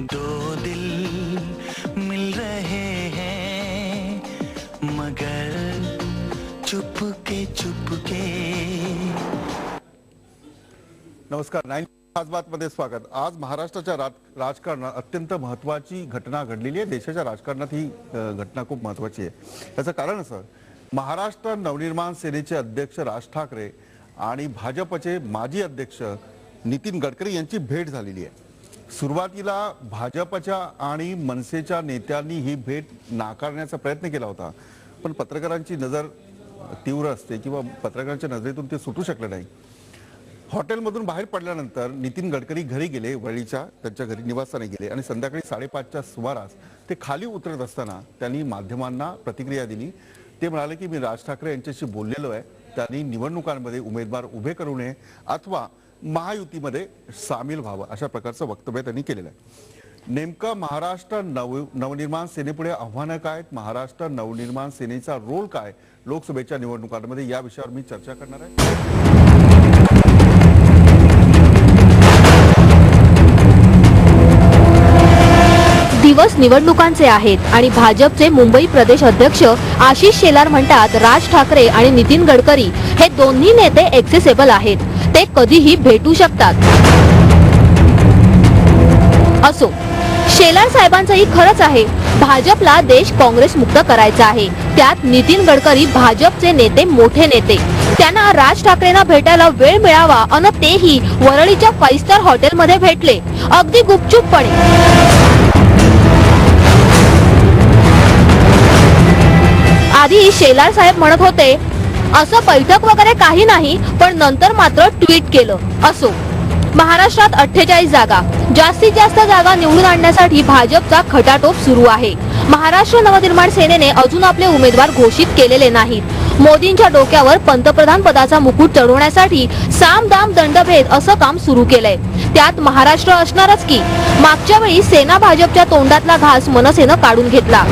दो दिल मिल रहे हैं मगर चुपके चुपके। नमस्कार नाईन मध्ये स्वागत. आज महाराष्ट्राच्या राजकारणात अत्यंत महत्वाची घटना घडलेली आहे. देशाच्या राजकारणात ही घटना खूप महत्वाची आहे. याचं कारण असं महाराष्ट्र नवनिर्माण सेनेचे अध्यक्ष राज ठाकरे आणि भाजपचे माजी अध्यक्ष नितीन गडकरी यांची भेट झालेली आहे. सुरुवातीला भाजपच्या आणि मनसेच्या नेत्यांनी ही भेट नाकारण्याचा प्रयत्न केला होता. पण पत्रकारांची नजर तीव्र असते किंवा पत्रकारांच्या नजरेतून ते सुटू शकलं नाही. हॉटेलमधून बाहेर पडल्यानंतर नितीन गडकरी घरी गेले वळीच्या त्यांच्या घरी निवासाने गेले आणि संध्याकाळी साडेपाचच्या सुमारास ते खाली उतरत असताना त्यांनी माध्यमांना प्रतिक्रिया दिली. ते म्हणाले की मी राज ठाकरे यांच्याशी बोललेलो आहे. त्यांनी निवडणुकांमध्ये उमेदवार उभे करू नये अथवा महायुतीमध्ये सामील व्हावं अशा प्रकारचं वक्तव्य त्यांनी केलेलं आहे. नेमकं महाराष्ट्र नव नवनिर्माण सेनेपुढे आव्हानं काय आहेत? महाराष्ट्र नवनिर्माण सेनेचा रोल काय? लोकसभेच्या निवडणुकांमध्ये या विषयावर मी चर्चा करणार आहे. दिवस निवडणुकांचे आहेत आणि भाजपचे मुंबई प्रदेश अध्यक्ष आशिष शेलार म्हणतात राज ठाकरे आणि नितीन गडकरी हे दोन्ही नेते एक्सेसेबल आहेत. ते कधीही भेटू शकतात. असो शेलार साहेबांचंही खरंच आहे भाजपला देश काँग्रेस मुक्त करायचा आहे. त्यात नितीन गडकरी भाजपचे नेते मोठे नेते. त्यांना राज ठाकरेंना भेटायला वेळ मिळावा अन तेही वरळीच्या फाईव्ह स्टार हॉटेलमध्ये भेटले. अगदी गुपचूपपणे. आधी शेलार साहेब म्हणत होते असं बैठक वगैरे काही नाही पण नंतर मात्र ट्विट केलं. असो. महाराष्ट्रात अठ्ठेचाळीस जागा. जास्तीत जास्त जागा निवडून आणण्यासाठी भाजपचा खटाटोप सुरू आहे. महाराष्ट्र नवनिर्माण सेनेने अजून आपले उमेदवार घोषित केलेले नाहीत. मोदींच्या डोक्यावर पंतप्रधान पदाचा मुकुट चढवण्यासाठी साम दाम दंडभेद असं काम सुरू केलंय. त्यात महाराष्ट्र असणारच की मागच्या वेळी सेना भाजपच्या तोंडातला घास मनसेनं काढून घेतला.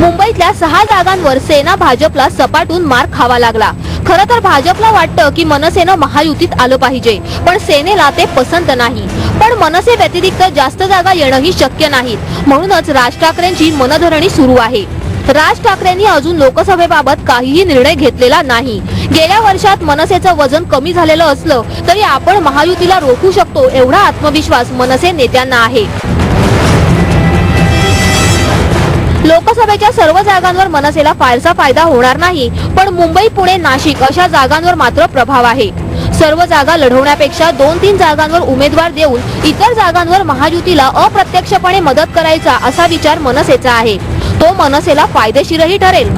मुंबईतल्या सहा जागांवर सेना भाजपला सपाटून मार खावा लागला. खरं तर भाजपला वाटतं की मनसेनं महायुतीत आलं पाहिजे पण सेनेला ते पसंत नाही. पण मनसे व्यतिरिक्त जास्त जागा येणंही शक्य नाहीत. म्हणूनच राज ठाकरेंची मनधरणी सुरू आहे. राज ठाकरेंनी अजून लोकसभेबाबत काहीही निर्णय घेतलेला नाही. गेल्या वर्षात मनसेचं वजन कमी झालेलं असलं तरी आपण महायुतीला रोखू शकतो एवढा आत्मविश्वास मनसे नेत्यांना आहे. लोकसभेच्या सर्व जागांवर मनसेला फारसा फायदा होणार नाही पण मुंबई पुणे नाशिक अशा जागांवर मात्र प्रभाव आहे. सर्व जागा लढवण्यापेक्षा दोन तीन जागांवर उमेदवार देऊन इतर जागांवर महायुतीला अप्रत्यक्षपणे मदत करायचा असा विचार मनसेचा आहे. तो मनसेला फायदेशीरही ठरेल.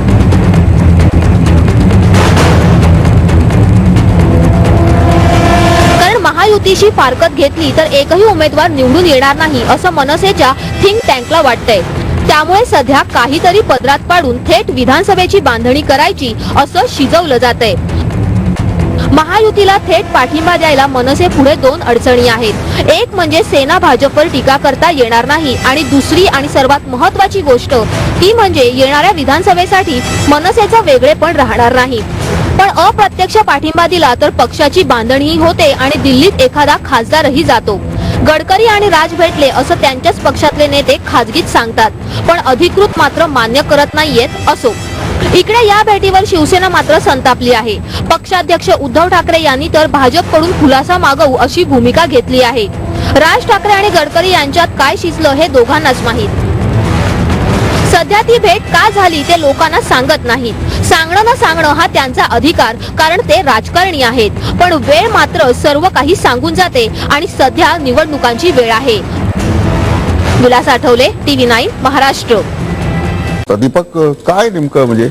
कारण महायुतीशी फारकत घेतली तर एकही उमेदवार निवडून येणार नाही असं मनसेच्या थिंक टँकला वाटतंय. त्यामुळे सध्या काहीतरी पदरात पाडून थेट विधानसभेची बांधणी करायची असं शिजवलं जातंय. महायुतीला थेट पाठिंबा द्यायला मनसे पुढे दोन अडचणी आहेत. एक म्हणजे सेना भाजपवर टीका करता येणार नाही आणि दुसरी आणि सर्वात महत्वाची गोष्ट ती म्हणजे येणाऱ्या विधानसभेसाठी मनसेचं वेगळेपण राहणार नाही. पण अप्रत्यक्ष पाठिंबा दिला तर पक्षाची बांधणीही होते आणि दिल्लीत एखादा खासदारही जातो. गडकरी आणि राज भेटले असं त्यांच्याच पक्षातले नेते खाजगीत सांगतात. पण अधिकृत मात्र मान्य करत नाहीयेत असो. इकडे या भेटीवर शिवसेना मात्र संतापली आहे. पक्षाध्यक्ष उद्धव ठाकरे यांनी तर भाजपकडून खुलासा मागवू अशी भूमिका घेतली आहे. राज ठाकरे आणि गडकरी यांच्यात काय शिजलं हे दोघांनाच माहीत. सध्या ती भेट का झाली ते लोकांना सांगत नाहीत. सांगणं ना सांगणं हा त्यांचा अधिकार कारण ते राजकारणी आहेत. पण वेळ मात्र सर्व काही सांगून जाते आणि सध्या निवडणुकांची वेळ आहे. Vilas Athawale TV nine Maharashtra. तर दीपक काय नेमकं म्हणजे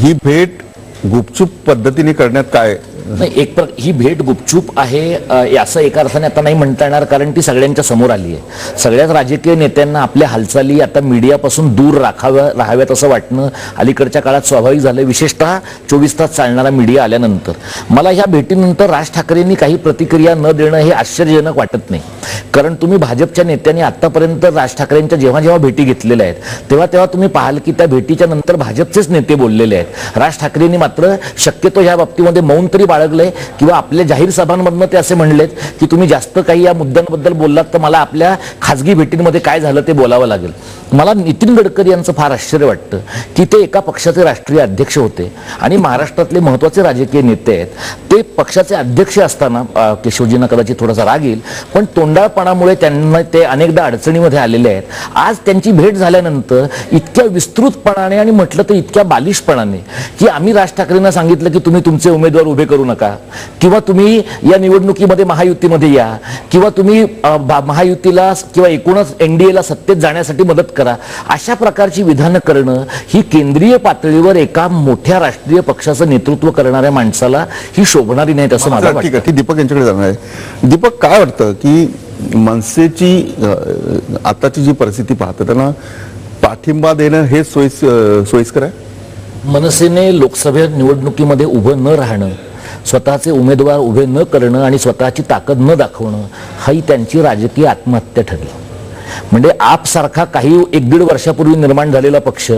ही भेट गुपचूप पद्धतीने करण्यात काय नाही एक प्र ही भेट गुपचूप आहे असं एका अर्थाने आता नाही म्हणता येणार कारण ती सगळ्यांच्या समोर आली आहे. सगळ्याच राजकीय नेत्यांना आपल्या हालचाली आता मीडियापासून दूर राखाव्या राहाव्यात असं वाटणं अलीकडच्या काळात स्वाभाविक झालं विशेषतः चोवीस तास चालणारा मीडिया आल्यानंतर. मला ह्या भेटीनंतर राज ठाकरेंनी काही प्रतिक्रिया न देणं हे आश्चर्यजनक वाटत नाही. कारण तुम्ही भाजपच्या नेत्यांनी आतापर्यंत राज ठाकरेंच्या जेव्हा जेव्हा भेटी घेतलेल्या आहेत तेव्हा तेव्हा तुम्ही पाहाल की त्या भेटीच्या नंतर भाजपचेच नेते बोललेले आहेत. राज ठाकरेंनी मात्र शक्यतो ह्या बाबतीमध्ये मौन तरी बाळगलंय किंवा आपल्या जाहीर सभांमधनं ते असे म्हणलेत की तुम्ही जास्त काही या मुद्द्यांबद्दल बोललात तर मला आपल्या खाजगी भेटींमध्ये काय झालं ते बोलावं लागेल. मला नितीन गडकरी यांचं फार आश्चर्य वाटतं. की ते एका पक्षाचे राष्ट्रीय अध्यक्ष होते आणि महाराष्ट्रातले महत्त्वाचे राजकीय नेते आहेत. ते पक्षाचे अध्यक्ष असताना केशवजींना कदाचित थोडासा राग येईल पण तोंडाळपणामुळे त्यांना ते अनेकदा अडचणीमध्ये आलेले आहेत. आज त्यांची भेट झाल्यानंतर इतक्या विस्तृतपणाने आणि म्हटलं तर इतक्या बालिशपणाने की आम्ही राज ठाकरेंना सांगितलं की तुम्ही तुमचे उमेदवार उभे करू नका. किंवा तुम्ही या निवडणुकीमध्ये महायुतीमध्ये या. किंवा तुम्ही महायुतीला किंवा एकूणच एनडीएला सत्तेत जाण्यासाठी मदत करा. अशा प्रकारची विधानं करणं ही केंद्रीय पातळीवर एका मोठ्या राष्ट्रीय पक्षाचं नेतृत्व करणाऱ्या माणसाला ही शोभणारी नाहीत असं मला ठीक वाटतं. आहे ती दीपक यांच्याकडे जाणार आहे. दीपक काय वाटतं की मनसेची आताची जी परिस्थिती पाहतं त्यांना पाठिंबा देणं हे सोयीस सोयीस्कर आहे? मनसेने लोकसभा निवडणुकीमध्ये उभं न राहणं स्वतःचे उमेदवार उभे न करणं आणि स्वतःची ताकद न दाखवणं ही त्यांची राजकीय आत्महत्या ठरली. म्हणजे आपसारखा काही एक दीड वर्षापूर्वी निर्माण झालेला पक्ष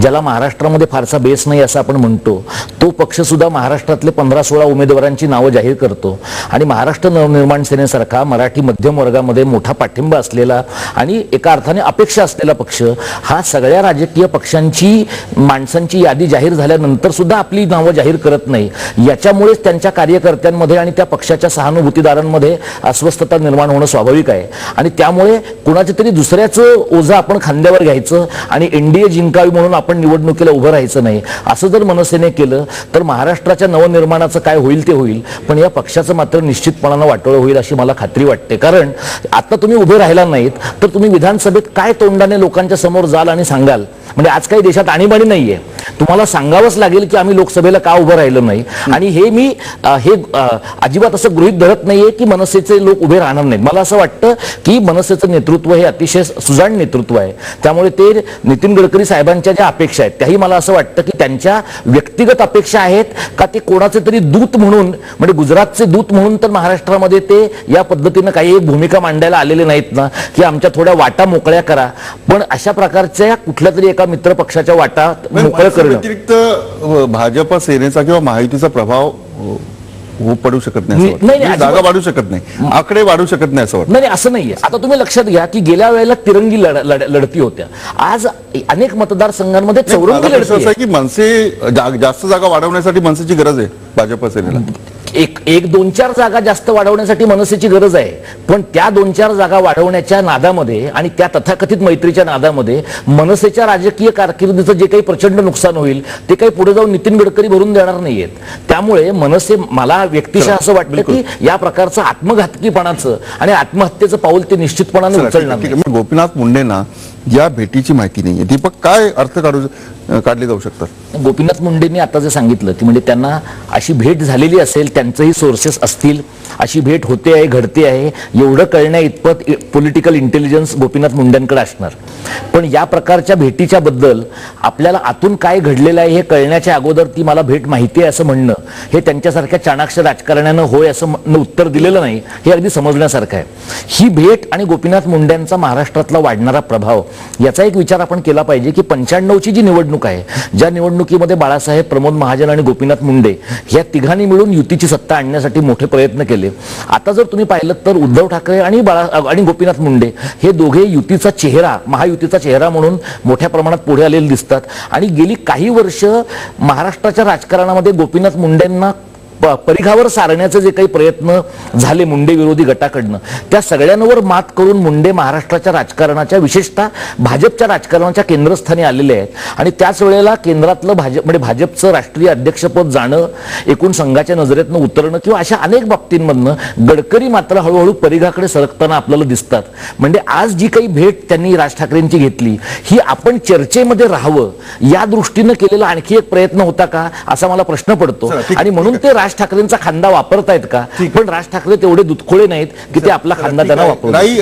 ज्याला महाराष्ट्रामध्ये फारसा बेस नाही असं आपण म्हणतो तो पक्षसुद्धा महाराष्ट्रातले पंधरा सोळा उमेदवारांची नावं जाहीर करतो. आणि महाराष्ट्र नवनिर्माण सेनेसारखा मराठी मध्यम वर्गामध्ये मोठा पाठिंबा असलेला आणि एका अर्थाने अपेक्षा असलेला पक्ष हा सगळ्या राजकीय पक्षांची माणसांची यादी जाहीर झाल्यानंतर सुद्धा आपली नावं जाहीर करत नाही. याच्यामुळेच त्यांच्या कार्यकर्त्यांमध्ये आणि त्या पक्षाच्या सहानुभूतीदारांमध्ये अस्वस्थता निर्माण होणं स्वाभाविक आहे. आणि त्यामुळे कुणाचे तरी दुसऱ्याचं ओझं आपण खांद्यावर घ्यायचं आणि एनडीए जिंकावी म्हणून आपण निवडणुकीला उभं राहायचं नाही. असं जर मनसेने केलं तर महाराष्ट्राच्या नवनिर्माणाचं काय होईल ते होईल पण या पक्षाचं मात्र निश्चितपणानं वाटोळं होईल अशी मला खात्री वाटते. कारण आता तुम्ही उभे राहिला नाहीत तर तुम्ही विधानसभेत काय तोंडाने लोकांच्या समोर जाल आणि सांगाल? म्हणजे आज काही देशात आणीबाणी नाहीये. तुम्हाला सांगावंच लागेल की आम्ही लोकसभेला का उभं राहिलो नाही. आणि हे मी हे अजिबात असं गृहित धरत नाहीये की मनसेचे लोक उभे राहणार नाहीत. मला असं वाटतं की मनसेचं नेतृत्व हे अतिशय सुजाण नेतृत्व आहे. त्यामुळे ते नितीन गडकरी साहेबांच्या ज्या अपेक्षा आहेत त्याही मला असं वाटतं की त्यांच्या व्यक्तिगत अपेक्षा आहेत का ते कोणाचे तरी दूत म्हणून म्हणजे गुजरातचे दूत म्हणून तर महाराष्ट्रामध्ये ते या पद्धतीनं काही एक भूमिका मांडायला आलेले नाहीत ना की आमच्या थोड्या वाटा मोकळ्या करा. पण अशा प्रकारच्या कुठल्या तरी एका मित्र पक्षाच्या वाटा मोकळं करणं व्यतिरिक्त भाजप सेनेचा किंवा महायुतीचा प्रभाव हो पडू शकत नाही नाही, म्हणजे जागा वाढू शकत नाही आकडे वाढू शकत नाही असं नाही असं नाहीये. आता तुम्ही लक्षात घ्या की गेल्या वेळेला तिरंगी लढ- लढ- लढती होत्या. आज अनेक मतदारसंघांमध्ये चौरंगी लढती असा आहे. की मनसे जास्त जागा वाढवण्यासाठी मनसेची गरज आहे भाजप सेनेला. एक एक दोन चार जागा जास्त वाढवण्यासाठी मनसेची गरज आहे. पण त्या दोन चार जागा वाढवण्याच्या नादामध्ये आणि त्या तथाकथित मैत्रीच्या नादामध्ये मनसेच्या राजकीय कारकिर्दीचं जे काही प्रचंड नुकसान होईल ते काही पुढे जाऊन नितीन गडकरी भरून देणार नाहीयेत. त्यामुळे मनसे मला व्यक्तिशः असं वाटतं की या प्रकारचं आत्मघातकीपणाचं आणि आत्महत्येचं पाऊल ते निश्चितपणाने उचलणार गोपीनाथ मुंडेंना या भेटीची माहिती नाहीये. दीपक काय अर्थ काढू काढले जाऊ शकतात? गोपीनाथ मुंडेंनी आता जे सांगितलं की म्हणजे त्यांना अशी भेट झालेली असेल त्यांचंही सोर्सेस असतील. अशी भेट होते आहे घडते आहे. एवढं कळण्या इतपत पॉलिटिकल इंटेलिजन्स गोपीनाथ मुंडेंकडे असणार. पण या प्रकारच्या भेटीच्या बद्दल आपल्याला आतून काय घडलेलं आहे हे कळण्याच्या अगोदर ती मला भेट माहिती आहे असं म्हणणं हे त्यांच्यासारख्या चाणाक्ष राजकारण्यानं होय असं उत्तर दिलेलं नाही हे अगदी समजण्यासारखं आहे. ही भेट आणि गोपीनाथ मुंड्यांचा महाराष्ट्रातला वाढणारा प्रभाव याचा एक विचार आपण केला पाहिजे की पंच्याण्णवची जी निवडणूक आहे ज्या निवडणुकीमध्ये बाळासाहेब प्रमोद महाजन आणि गोपीनाथ मुंडे या तिघांनी मिळून युतीची सत्ता आणण्यासाठी मोठे प्रयत्न केले. आता जर तुम्ही पाहिलं तर उद्धव ठाकरे आणि बाळा आणि गोपीनाथ मुंडे हे दोघे युतीचा चेहरा महायुतीचा चेहरा म्हणून मोठ्या प्रमाणात पुढे आलेले दिसतात. आणि गेली काही वर्ष महाराष्ट्राच्या राजकारणामध्ये गोपीनाथ मुंडेंना परिघावर सारण्याचे जे काही प्रयत्न झाले मुंडे विरोधी गटाकडनं त्या सगळ्यांवर मात करून मुंडे महाराष्ट्राच्या राजकारणाच्या विशेषतः भाजपच्या राजकारणाच्या केंद्रस्थानी आलेले आहेत. आणि त्याच वेळेला केंद्रातलं भाजप म्हणजे भाजपचं राष्ट्रीय अध्यक्षपद जाणं एकूण संघाच्या नजरेतनं उतरणं किंवा अशा अनेक बाबतींमधनं गडकरी मात्र हळूहळू परिघाकडे सरकताना आपल्याला दिसतात. म्हणजे आज जी काही भेट त्यांनी राज ठाकरेंची घेतली ही आपण चर्चेमध्ये राहावं या दृष्टीनं केलेला आणखी एक प्रयत्न होता का असा मला प्रश्न पडतो. आणि म्हणून ते राज ठाकरेंचा खांदा वापरतायत का? पण राज ठाकरे तेवढे दुधखोळे नाहीत की ते आपला खांदा त्यांना आहे. वापरू नाही